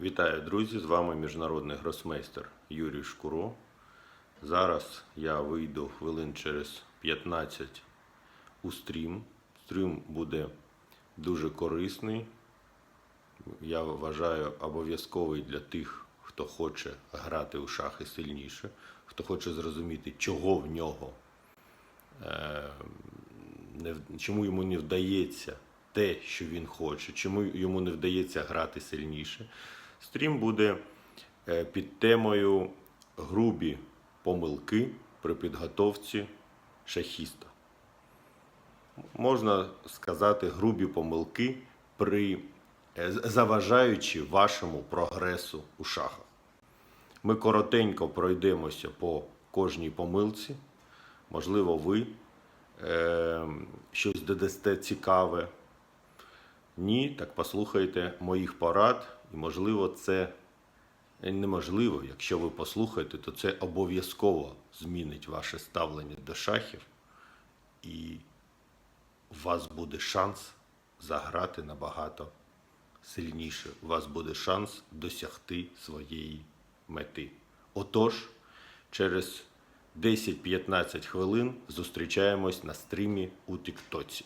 Вітаю, друзі! З вами міжнародний гросмейстер Юрій Шкуро. Зараз я вийду хвилин через 15 у стрім. Стрім буде дуже корисний. Я вважаю обов'язковий для тих, хто хоче грати у шахи сильніше, хто хоче зрозуміти, чого в нього е, чому йому не вдається те, що він хоче, чому йому не вдається грати сильніше. Стрім буде е, під темою грубі помилки при підготовці шахіста. Можна сказати грубі помилки при е, заважаючи вашому прогресу у шахах. Ми коротенько пройдемося по кожній помилці. Можливо, ви е, щось додасте цікаве. Ні, так послухайте моїх порад, і можливо, це неможливо. Якщо ви послухаєте, то це обов'язково змінить ваше ставлення до шахів, і у вас буде шанс заграти набагато сильніше. У вас буде шанс досягти своєї мети. Отож, через 10-15 хвилин зустрічаємось на стрімі у Тіктоці.